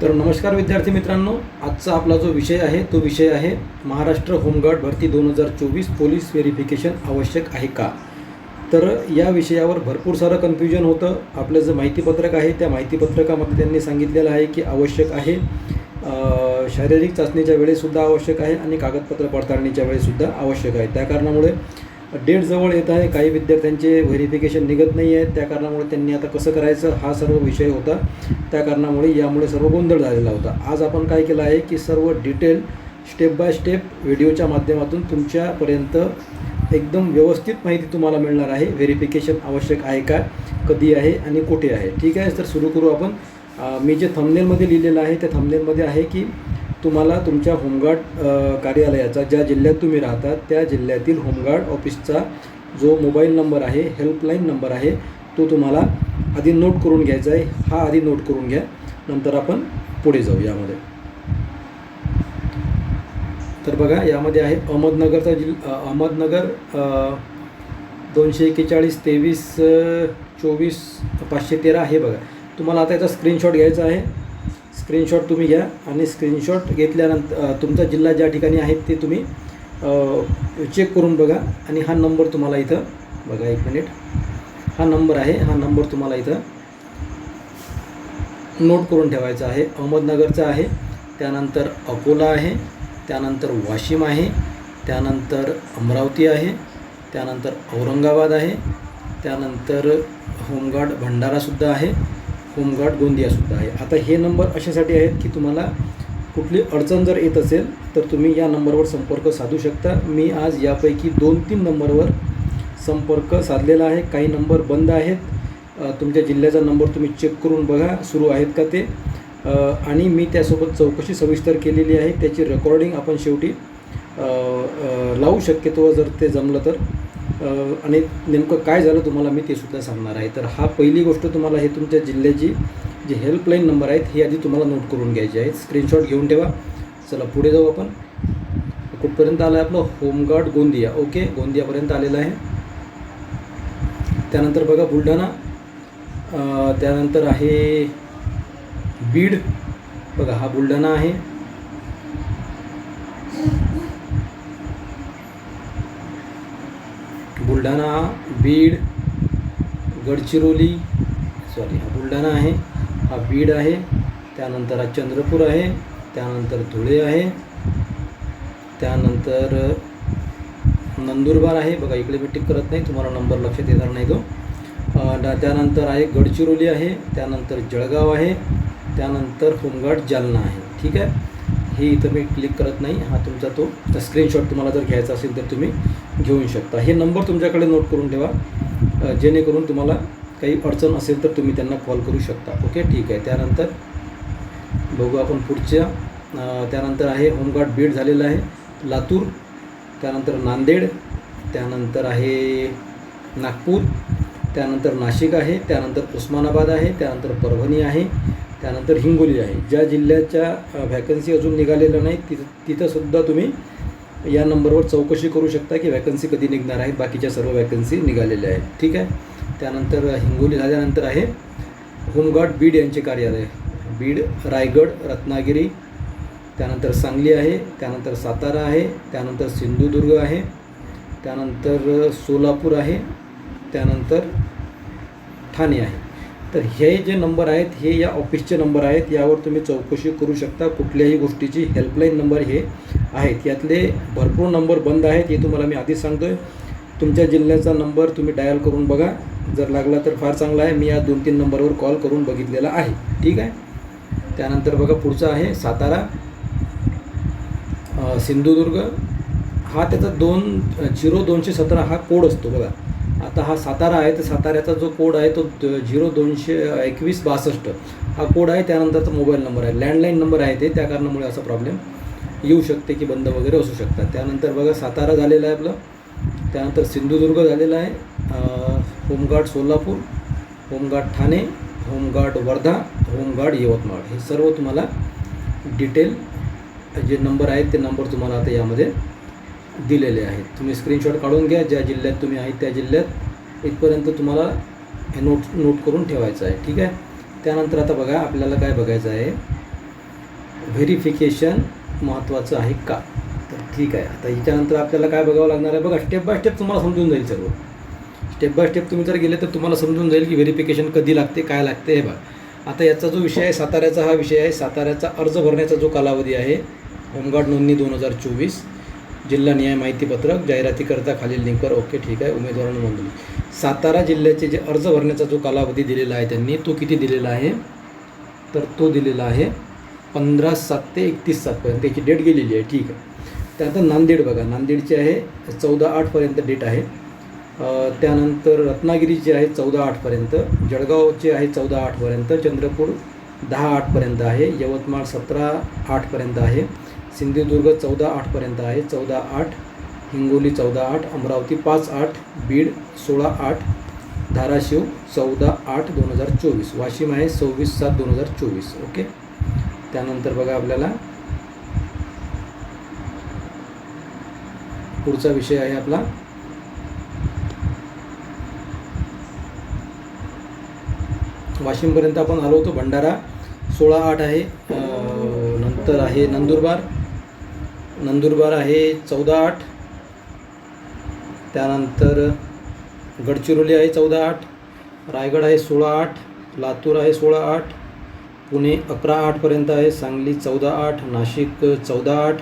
तर नमस्कार विद्यार्थी मित्रांनो आजचा आपला जो विषय आहे तो विषय आहे महाराष्ट्र होमगार्ड भरती दोन हजार चोवीस पोलीस व्हेरिफिकेशन आवश्यक आहे का? तर या विषयावर भरपूर सारं कन्फ्युजन होतं. आपलं जे माहितीपत्रक आहे त्या माहितीपत्रकामध्ये त्यांनी सांगितलेलं आहे की आवश्यक आहे. शारीरिक चाचणीच्या वेळेसुद्धा आवश्यक आहे आणि कागदपत्र पडताळणीच्या वेळेसुद्धा आवश्यक आहे. त्या कारणामुळे डेट जवळ येत आहे. काही विद्यार्थ्यांचे व्हेरिफिकेशन निघत नाही आहे त्या कारणामुळे त्यांनी आता कसं करायचं हा सर्व विषय होता. त्या कारणामुळे यामुळे सर्व गोंधळ झालेला होता. आज आपण काय केलं आहे की सर्व डिटेल स्टेप बाय स्टेप व्हिडिओच्या माध्यमातून तुमच्यापर्यंत एकदम व्यवस्थित माहिती तुम्हाला मिळणार आहे. व्हेरिफिकेशन आवश्यक आहे का? कधी आहे आणि कुठे आहे? ठीक आहे? तर सुरू करू आपण. मी जे थंबनेलमध्ये लिहिलेलं आहे त्या थंबनेलमध्ये आहे की तुम्हाला तुमच्या होमगार्ड कार्यालयाचा ज्या जिल्ह्यात तुम्ही राहता त्या जिल्ह्यातील होमगार्ड ऑफिसचा जो मोबाईल नंबर आहे हेल्पलाईन नंबर आहे तो तुम्हाला आधी नोट करून घ्यायचा आहे. हा आधी नोट करून घ्या. नंतर आपण पुढे जाऊ यामध्ये. तर बघा यामध्ये आहे अहमदनगरचा जिल अहमदनगर दोनशे एक्केचाळीस तेवीस चोवीस पाचशे तेरा हे बघा. तुम्हाला आता याचा स्क्रीनशॉट घ्यायचा आहे. स्क्रीनशॉट तुम्ही घ्या आणि स्क्रीनशॉट घेतल्यानंतर तुमचा जिल्हा ज्या ठिकाणी आहे ते तुम्ही चेक करून बघा आणि हा नंबर तुम्हाला इथं बघा एक मिनिट हा नंबर आहे हा नंबर तुम्हाला इथं नोट करून ठेवायचा आहे. अहमदनगरचा आहे त्यानंतर अकोला आहे त्यानंतर वाशिम आहे त्यानंतर अमरावती आहे त्यानंतर औरंगाबाद आहे त्यानंतर होमगार्ड भंडारासुद्धा आहे होमगार्ड गोंदियासुद्धा आहे. आता हे नंबर अशासाठी आहेत की तुम्हाला कुठली अडचण जर येत असेल तर तुम्ही या नंबरवर संपर्क साधू शकता. मी आज यापैकी दोन तीन नंबरवर संपर्क साधलेला आहे. काही नंबर बंद आहेत. तुमच्या जिल्ह्याचा नंबर तुम्ही चेक करून बघा सुरू आहेत का ते. आणि मी त्यासोबत चौकशी सविस्तर केलेली आहे. त्याची रेकॉर्डिंग आपण शेवटी लावू शक्यतो जर ते जमलं तर. आणि नेमकं काय झालं तुम्हाला मी ते सुद्धा सांगणार आहे. तर हा पहिली गोष्ट तुम्हाला हे तुमच्या जिल्ह्याची जी हेल्पलाईन नंबर आहेत हे आधी तुम्हाला नोट करून घ्यायची आहेत स्क्रीनशॉट घेऊन ठेवा. चला पुढे जाऊ आपण. कुठपर्यंत आलं आहे आपलं? होमगार्ड गोंदिया. ओके गोंदियापर्यंत आलेलं आहे. त्यानंतर बघा बुलढाणा. त्यानंतर आहे बीड. बघा हा बुलढाणा आहे. बुलढाणा बीड गडचिरोली सॉरी हा बुलढाणा आहे हा बीड आहे त्यानंतर हा चंद्रपूर आहे त्यानंतर धुळे आहे त्यानंतर नंदुरबार आहे. बघा इकडे मी टिक करत नाही तुम्हाला नंबर लक्षात येणार नाही तो. त्यानंतर आहे गडचिरोली आहे त्यानंतर जळगाव आहे त्यानंतर होमगार्ड जालना आहे. ठीक आहे? हे इथं मी क्लिक करत नाही हा तुमचा तो. स्क्रीनशॉट तुम्हाला जर घ्यायचा असेल तर तुम्ही. घेऊ शकता. हे नंबर तुमच्याकडे नोट करून ठेवा. जेणेकरून तुम्हाला काही अडचण असेल तर तुम्ही त्यांना कॉल करू शकता. ओके ठीक आहे. त्यानंतर बघू आपण पुढच्या. त्यानंतर आहे होमगार्ड बीड झालेलं आहे. लातूर. त्यानंतर नांदेड. त्यानंतर आहे नागपूर. त्यानंतर नाशिक आहे. त्यानंतर उस्मानाबाद आहे. त्यानंतर परभणी आहे. त्यानंतर हिंगोली आहे. ज्या जिल्ह्याच्या व्हॅकन्सी अजून निघालेल्या नाही तिथं तिथंसुद्धा तुम्ही या नंबरवर चौकशी करू शकता की वॅकन्सी कधी निघणार आहेत बाकीच्या सर्व वॅकन्सी निघालेल्या आहेत. ठीक आहे? त्यानंतर हिंगोली झाल्यानंतर आहे होमगार्ड बीड यांचे कार्यालय. बीड रायगड रत्नागिरी. त्यानंतर सांगली आहे. त्यानंतर सातारा आहे. त्यानंतर सिंधुदुर्ग आहे. त्यानंतर सोलापूर आहे. त्यानंतर ठाणे आहे. तर हे जे नंबर आहेत हे या ऑफिसचे नंबर आहेत यावर तुम्ही चौकशी करू शकता. कुठल्याही गोष्टीची हेल्पलाईन नंबर हे आहेत. यातले भरपूर नंबर बंद आहेत हे तुम्हाला मी आधीच सांगतो आहे तुमच्या जिल्ह्याचा नंबर तुम्ही डायल करून बघा. जर लागला तर फार चांगला आहे. मी या दोन तीन नंबरवर कॉल करून बघितलेला आहे. ठीक आहे? त्यानंतर बघा पुढचा आहे सातारा सिंधुदुर्ग. हा त्याचा दोन झिरो दोनशे सतरा हा कोड असतो बघा. आता हा सातारा आहे तर साताऱ्याचा जो कोड आहे तो झिरो दोनशे एकवीस बासष्ट. हा कोड आहे त्यानंतरचा मोबाईल नंबर आहे. लँडलाईन नंबर आहे ते त्या कारणामुळे असा प्रॉब्लेम येऊ शकते की बंद वगैरे असू शकतात. त्यानंतर बघा सातारा झालेला आहे आपलं. त्यानंतर सिंधुदुर्ग झालेला आहे. Home guard Solapur home guard Thane home guard Wardha home guard Yavatmal. हे सर्व तुम्हाला डिटेल जे नंबर आहेत ते नंबर तुम्हाला आता यामध्ये दिलेले आहेत. तुम्ही स्क्रीनशॉट काढून घ्या ज्या जिल्ह्यात तुम्ही आहेत त्या जिल्ह्यात इथपर्यंत तुम्हाला हे नोट नोट करून ठेवायचं आहे. ठीक आहे? त्यानंतर आता बघा आपल्याला काय बघायचं आहे? व्हेरिफिकेशन महत्त्वाचं आहे का? तर ठीक आहे. आता याच्यानंतर आपल्याला काय बघावं लागणार आहे? बघा स्टेप बाय स्टेप तुम्हाला समजून जाईल सर्व स्टेप बाय स्टेप तुम्ही जर गेले तर तुम्हाला समजून जाईल की व्हेरिफिकेशन कधी लागते काय लागते हे बघा. आता याचा जो विषय आहे साताऱ्याचा हा विषय आहे. साताऱ्याचा अर्ज भरण्याचा जो कालावधी आहे होमगार्ड नोंदणी दोन हजार चोवीस. जिल्हा न्याय माहितीपत्रक जाहिरातीकरता खालील लिंकवर ओके ठीक आहे. उमेदवारांना नोंदणी सातारा जिल्ह्याचे जे अर्ज भरण्याचा जो कालावधी दिलेला आहे त्यांनी तो किती दिलेला आहे? तर तो दिलेला आहे पंधरा सात ते एकतीस सातपर्यंत. त्याची डेट गेलेली आहे ठीक आहे. त्यानंतर नांदेड बघा. नांदेडची आहे चौदा आठपर्यंत डेट आहे. त्यानंतर रत्नागिरीची आहे चौदा आठपर्यंत जळगावची आहे चौदा आठपर्यंत चंद्रपूर दहा आठपर्यंत आहे. यवतमाळ सतरा आठपर्यंत आहे. सिंधुदुर्ग चौदा आठपर्यंत आहे. चौदा आठ हिंगोली चौदा आठ अमरावती पाच आठ बीड सोळा आठ धाराशिव चौदा आठ दोन हजार चोवीस वाशिम आहे सव्वीस सात दोन हजार चोवीस ओके? त्यानंतर बघा आपल्याला पुढचा विषय आहे आपला. वाशिमपर्यंत आपण आलो होतो. भंडारा सोळा आठ आहे नंतर आहे नंदुरबार नंदुरबार आहे चौदा आठ. त्यानंतर गडचिरोली आहे चौदा आठ. रायगड आहे सोळा आठ. लातूर आहे सोळा आठ. पुणे अकरा आठपर्यंत आहे. सांगली चौदा आठ. नाशिक चौदा आठ.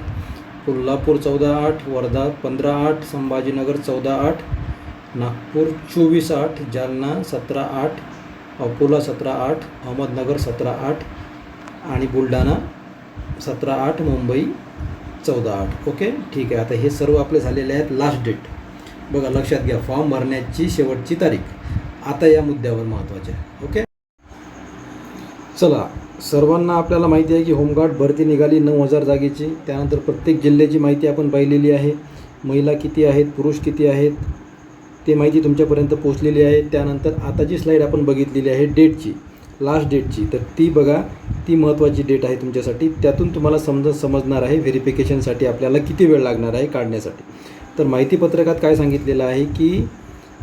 कोल्हापूर चौदा आठ. वर्धा पंधरा आठ. संभाजीनगर चौदा आठ. नागपूर चोवीस आठ. जालना सतरा आठ. अकोला सतरा आठ. अहमदनगर सतरा आठ. आणि बुलढाणा सतरा आठ. मुंबई चौदा आठ. ओके ठीक आहे. आता हे सर्व आपले झालेले आहेत लास्ट डेट बघा लक्षात घ्या. फॉर्म भरण्याची शेवटची तारीख. आता या मुद्द्यावर महत्त्वाचे आहे. ओके चला. सर्वांना आपल्याला माहिती आहे की होमगार्ड भरती निघाली नऊ हजार जागेची. त्यानंतर प्रत्येक जिल्ह्याची माहिती आपण पाहिलेली आहे. महिला किती आहेत? पुरुष किती आहेत? ते माहिती तुमच्यापर्यंत पोहोचलेली आहे. त्यानंतर आता जी स्लाईड आपण बघितलेली आहे डेटची. लास्ट डेटची तर ती बघा ती महत्त्वाची डेट आहे तुमच्यासाठी. त्यातून तुम्हाला समज समजणार आहे व्हेरिफिकेशनसाठी आपल्याला किती वेळ लागणार आहे काढण्यासाठी. तर माहिती पत्रकात काय सांगितलेलं आहे की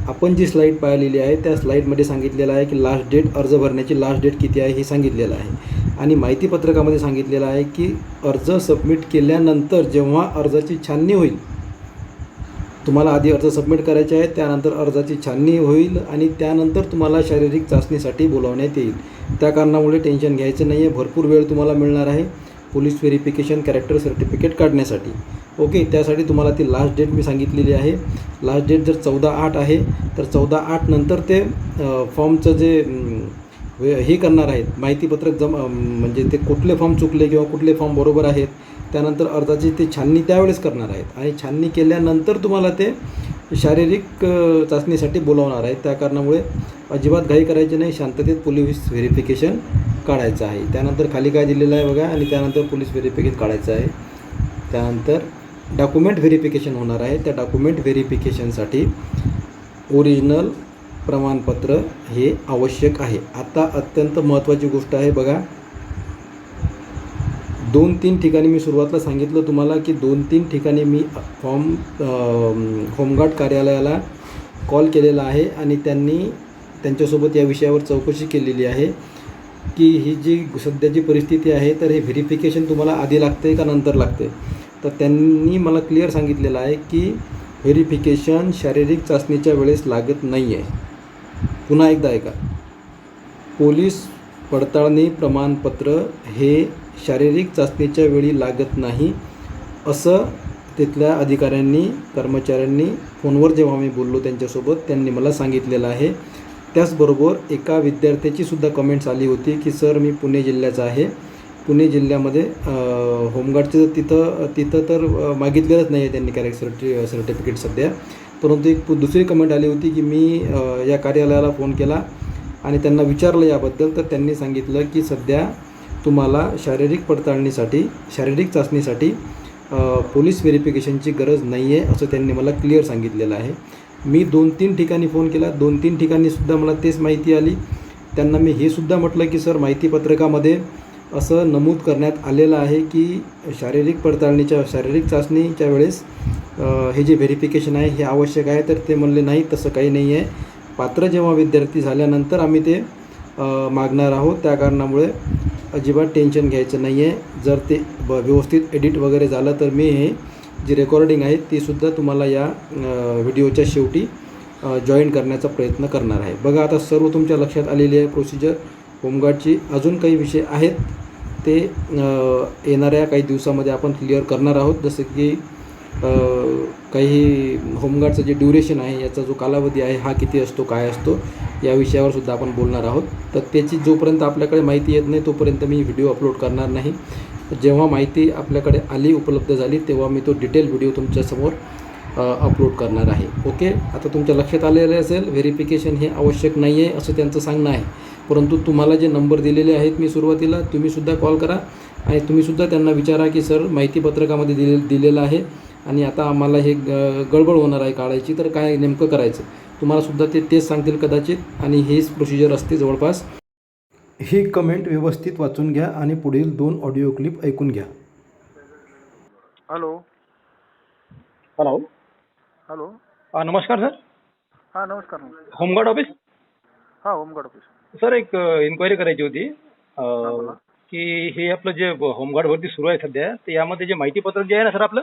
आपण जी स्लाईड पाहिलेली आहे त्या स्लाईडमध्ये सांगितलेलं आहे की लास्ट डेट अर्ज भरण्याची लास्ट डेट किती आहे हे सांगितलेलं आहे. आणि माहिती पत्रकामध्ये सांगितलेलं आहे की अर्ज सबमिट केल्यानंतर जेव्हा अर्जाची छाननी होईल तुम्हाला आधी अर्ज सबमिट करायचे आहे त्यानंतर अर्जाची छाननी होईल आणि त्यानंतर तुम्हाला शारीरिक चाचणीसाठी बोलावण्यात येईल. त्या कारणामुळे टेन्शन घ्यायचं नाही आहे भरपूर वेळ तुम्हाला मिळणार आहे पोलीस व्हेरिफिकेशन कॅरेक्टर सर्टिफिकेट काढण्यासाठी. ओके त्यासाठी तुम्हाला ती लास्ट डेट मी सांगितलेली आहे. लास्ट डेट जर चौदा आठ आहे तर चौदा आठ नंतर ते फॉर्मचं जे वे- हे करणार आहेत माहितीपत्रक जम म्हणजे ते कुठले फॉर्म चुकले किंवा कुठले फॉर्म बरोबर आहेत त्यानंतर अर्जाची ते छाननी त्यावेळेस करणार आहेत. आणि छाननी केल्यानंतर तुम्हाला ते शारीरिक चाचणीसाठी बोलावणार आहेत. त्या कारणामुळे अजिबात घाई करायची नाही. शांततेत पोलीस व्हेरिफिकेशन काढायचं आहे. त्यानंतर खाली काय दिलेलं आहे बघा आणि त्यानंतर पोलीस व्हेरिफिकेशन काढायचं आहे. त्यानंतर डॉक्युमेंट व्हेरिफिकेशन होणार आहे. त्या डॉक्युमेंट व्हेरिफिकेशनसाठी ओरिजिनल प्रमाणपत्र हे आवश्यक आहे. आता अत्यंत महत्त्वाची गोष्ट आहे बघा. दोन तीन ठिकाणी मी सुरुवातीला सांगितलं तुम्हाला की दोन तीन ठिकाणी मी फॉर्म होमगार्ड कार्यालयाला कॉल केलेला आहे आणि त्यांनी त्यांच्यासोबत या विषयावर चौकशी केलेली आहे की ही जी सध्याची परिस्थिती आहे तर हे व्हेरिफिकेशन तुम्हाला आधी लागते का नंतर लागते तर त्यांनी मला क्लिअर सांगितलेलं आहे की व्हेरिफिकेशन शारीरिक चाचणीच्या वेळेस लागत नाही आहे पुन्हा एकदा ऐका. पोलीस पडताळणी प्रमाणपत्र हे शारीरिक चाचणीच्या वेळी लागत नाही असं तिथल्या अधिकाऱ्यांनी कर्मचाऱ्यांनी फोनवर जेव्हा मी बोललो त्यांच्यासोबत त्यांनी मला सांगितलेलं आहे. त्याचबरोबर एका विद्यार्थ्याची सुद्धा कमेंट्स आली होती की सर मी पुणे जिल्ह्याचा आहे. पुणे जिल्ह्यामध्ये होमगार्डचं होमगार्डचं तिथं तिथं तर मागितलेलंच नाही आहे त्यांनी कॅरेक्ट सर्टि सर्टिफिकेट सध्या. परंतु एक दुसरी कमेंट आली होती की मी या कार्यालयाला फोन केला आणि त्यांना विचारलं याबद्दल तर त्यांनी सांगितलं की सध्या तुम्हाला शारीरिक पडताळणीसाठी शारीरिक चाचणीसाठी पोलीस व्हेरिफिकेशनची गरज नाही आहे असं त्यांनी मला क्लिअर सांगितलेलं आहे. मी दोन तीन ठिकाणी फोन केला. दोन तीन ठिकाणीसुद्धा मला तेच माहिती आली. त्यांना मी हे सुद्धा म्हटलं की सर माहितीपत्रकामध्ये असं नमूद करण्यात आलेलं आहे की शारीरिक पडताळणीच्या शारीरिक चाचणीच्या वेळेस हे जे व्हेरिफिकेशन आहे हे आवश्यक आहे. तर ते म्हणले नाही तसं काही नाही आहे पात्र जेव्हा विद्यार्थी झाल्यानंतर आम्ही ते मागणार आहोत. त्या कारणामुळे अजिबात टेन्शन घ्यायचं नाही आहे जर ते ब व्यवस्थित एडिट वगैरे झालं तर मी हे जी रेकॉर्डिंग आहे तीसुद्धा तुम्हाला या व्हिडिओच्या शेवटी जॉईन करण्याचा प्रयत्न करणार आहे. बघा आता सर्व तुमच्या लक्षात आलेली आहे प्रोसिजर होमगार्डची अजून काही विषय आहेत. ते येणाऱ्या काही दिवसामध्ये आपण क्लिअर करणार आहोत. जसं की काही होमगार्डचं जे ड्युरेशन आहे याचा जो कालावधी आहे हा किती असतो काय असतो या विषयावर सुद्धा आपण बोलणार आहोत. तर त्याची जोपर्यंत आपल्याकडे माहिती येत नाही तोपर्यंत मी व्हिडिओ अपलोड करणार नाही. जेव्हा माहिती आपल्याकडे आली उपलब्ध झाली तेव्हा मी तो डिटेल व्हिडिओ तुमच्यासमोर अपलोड करणार आहे. ओके आता तुमच्या लक्षात आलेलं असेल व्हेरिफिकेशन हे आवश्यक नाही आहे असं त्यांचं सांगणं आहे. परंतु तुम्हाला जे नंबर दिलेले आहेत मी सुरुवातीला तुम्हीसुद्धा कॉल करा. आणि तुम्हीसुद्धा त्यांना विचारा की सर माहिती पत्रकामध्ये दिले दिलेलं आहे. आणि आता आम्हाला हे ग गडबड होणार आहे काढायची तर काय नेमकं करायचं? तुम्हाला सुद्धा ते तेच सांगतील कदाचित आणि हेच प्रोसिजर असते जवळपास. ही कमेंट व्यवस्थित वाचून घ्या आणि पुढील दोन ऑडिओ क्लिप ऐकून घ्या. हॅलो हॅलो हॅलो हा, नमस्कार सर हां नमस्कार होमगार्ड ऑफिस हां होमगार्ड ऑफिस सर एक इन्क्वायरी करायची होती. की हे आपलं जे होमगार्ड भरती सुरू आहे सध्या तर यामध्ये जे माहिती पत्रक जे आहे ना सर आपलं?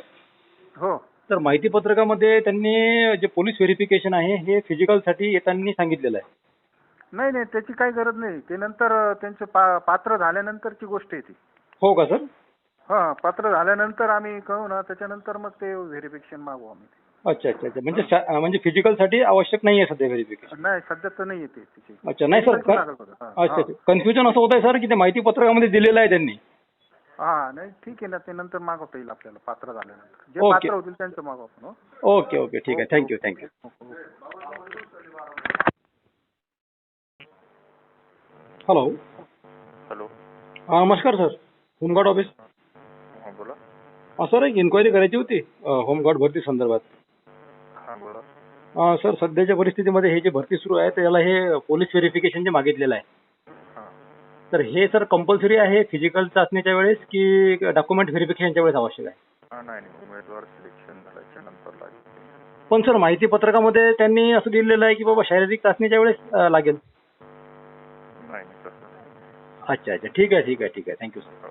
हो. तर माहिती पत्रकामध्ये त्यांनी जे पोलीस व्हेरिफिकेशन आहे हे फिजिकलसाठी येताना सांगितलेलं आहे. नाही नाही त्याची काही गरज नाही. ते नंतर त्यांचे पा पात्र झाल्यानंतरची गोष्ट आहे ती. हो का सर? हां पात्र झाल्यानंतर आम्ही कळू ना त्याच्यानंतर मग ते व्हेरिफिकेशन मागू आम्ही. अच्छा अच्छा अच्छा. म्हणजे शा- म्हणजे फिजिकलसाठी आवश्यक नाही आहे सध्या व्हेरिफिकेशन? नाही सध्या तर नाही येते तिची अच्छा नाही सर. हां, हां. अच्छा कन्फ्युजन असं होत आहे सर की ते माहिती पत्रकामध्ये दिलेलं आहे त्यांनी. हाँ नाही ठीक आहे ना ते नंतर मागवता येईल आपल्याला पात्र झाल्यानंतर. जे. पात्र होतील त्यांचं आपण हो. ओके ओके ठीक आहे. थँक्यू थँक्यू हॅलो हॅलो हा नमस्कार सर होमगार्ड ऑफ़िस हाँ बोला. सर एक इन्क्वायरी करायची होती होमगार्ड भरती संदर्भात. हाँ बोला. अ, सर सध्याच्या परिस्थितीमध्ये हे जे भरती सुरू आहे तर याला हे पोलीस व्हेरिफिकेशन जे मागितलेलं आहे. हाँ तर हे सर कंपल्सरी आहे फिजिकल चाचणीच्या वेळेस की डॉक्युमेंट व्हेरिफिकेशनच्या वेळेस आवश्यक आहे? हां नाही नाही. उमेदवार सिलेक्शन झाल्याच्यानंतर लागेल. पण सर माहिती पत्रकामध्ये त्यांनी असं दिलेलं आहे की बाबा शारीरिक चाचणीच्या वेळेस अ, लागेल. नाही नाही तसं नाही. अच्छा अच्छा. ठीक आहे ठीक आहे ठीक आहे. Thank you sir.